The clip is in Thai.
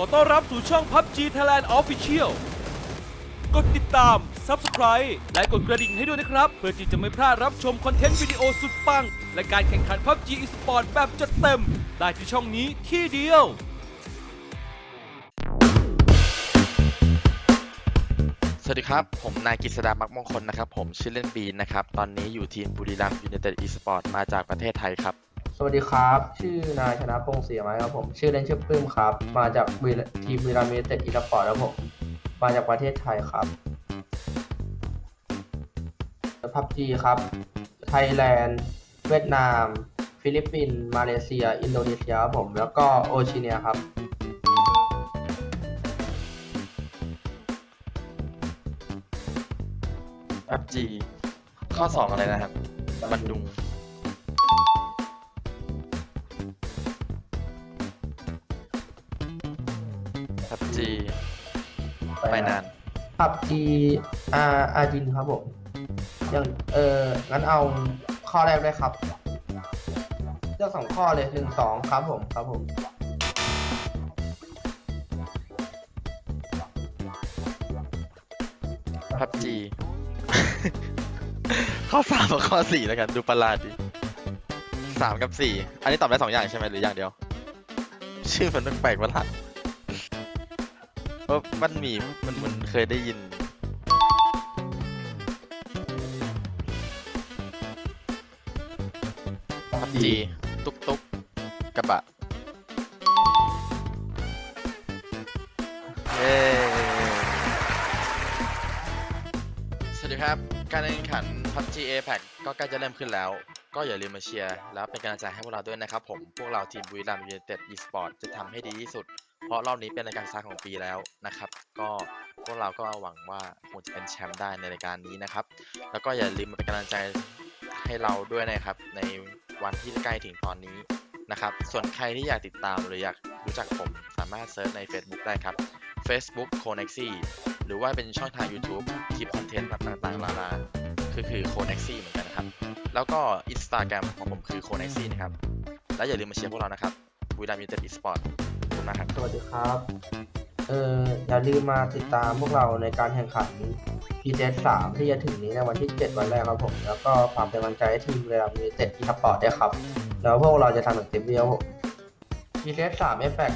ขอต้อนรับสู่ช่อง PUBG Thailand Official กดติดตาม Subscribe และกดกระดิ่งให้ด้วยนะครับ เพื่อที่จะไม่พลาดรับชมคอนเทนต์วิดีโอสุดปัง และการแข่งขัน PUBG Esport แบบจัดเต็ม ได้ที่ช่องนี้ที่เดียว สวัสดีครับ ผมนายกฤษดามักมงคลนะครับ ผมชื่อเล่นบีนนะครับ ตอนนี้อยู่ทีมบุรีรัมย์ยูไนเต็ดอีสปอร์ตมาจากประเทศไทยครับ สวัสดีครับ ชื่อนายชนะพงศ์เสียไม้ครับผม ชื่อเล่นชื่อปื้มครับ มาจากวีรทีมวีรามีเต็ดอีสปอร์ตครับผม มาจากประเทศไทยครับพับจีครับ ไทยแลนด์ เวียดนาม ฟิลิปปินส์ มาเลเซีย อินโดนีเซียครับผม แล้วก็โอชิเนียครับ PUBG ข้อ2อะไรนะครับ บันดุง PUBG ไปนานพับจีอาอาจินครับผมยังเอองั้นเอาข้อแรกเลยครับ เลือกสองข้อเลยหนึ่งสองครับผมครับผม PUBG ข้อ3กับข้อ4แล้วกัน ดูประหลาดดิสามกับ4อันนี้ตอบได้2อย่างใช่ไหมหรืออย่างเดียว ชื่อมันแปลกๆประหลาด เพราะมันมีมันมันเคยได้ยิน พับจีตุกตุกกระบะ เย้ สวัสดีครับ การแข่งขัน PUBG Apex ก็ใกล้จะเริ่มขึ้นแล้ว ก็อย่าลืมมาเชียร์ แล้วเป็นกำลังใจให้พวกเราด้วยนะครับผม พวกเราทีมบุรีรัมย์ยูไนเต็ด eSport จะทำให้ดีที่สุด เพราะรอบนี้เป็นรายการซ้าของปีแล้วนะครับ ก็พวกเราก็หวังว่าคงจะเป็นแชมป์ได้ในรายการนี้นะครับ แล้วก็อย่าลืมมาเป็นกำลังใจให้เราด้วยนะครับ ในวันที่ใกล้ถึงตอนนี้นะครับ ส่วนใครที่อยากติดตามหรืออยากรู้จักผมสามารถเซิร์ชใน Facebook ได้ครับ Facebook c o n e x i หรือว่าเป็นช่องทาง YouTube คลิปคอนเทนต์ต่างๆนานาคือคือ c o n e x i เหมือนกันนะครับ แล้วก็ Instagram ของผมคือ c o n e x i นะครับ และอย่าลืมมาเชียร์พวกเรานะครับบุรีรัมย์ยูไนเต็ดอีสปอร์ต มาครับ สวัสดีครับ เอออย่าลืมมาติดตามพวกเราในการแข่งขัน p ีเสามที่จะถึงนี้ในวันที่ 7 วันแรกครับผม แล้วก็ฝากเป็นกำลังใจให้ทีมเรือมีเต็ดอีสปอร์ตด้วยครับ แล้วพวกเราจะทำอย่างเต็มที่ครับผม p ีเสามเอฟเฟก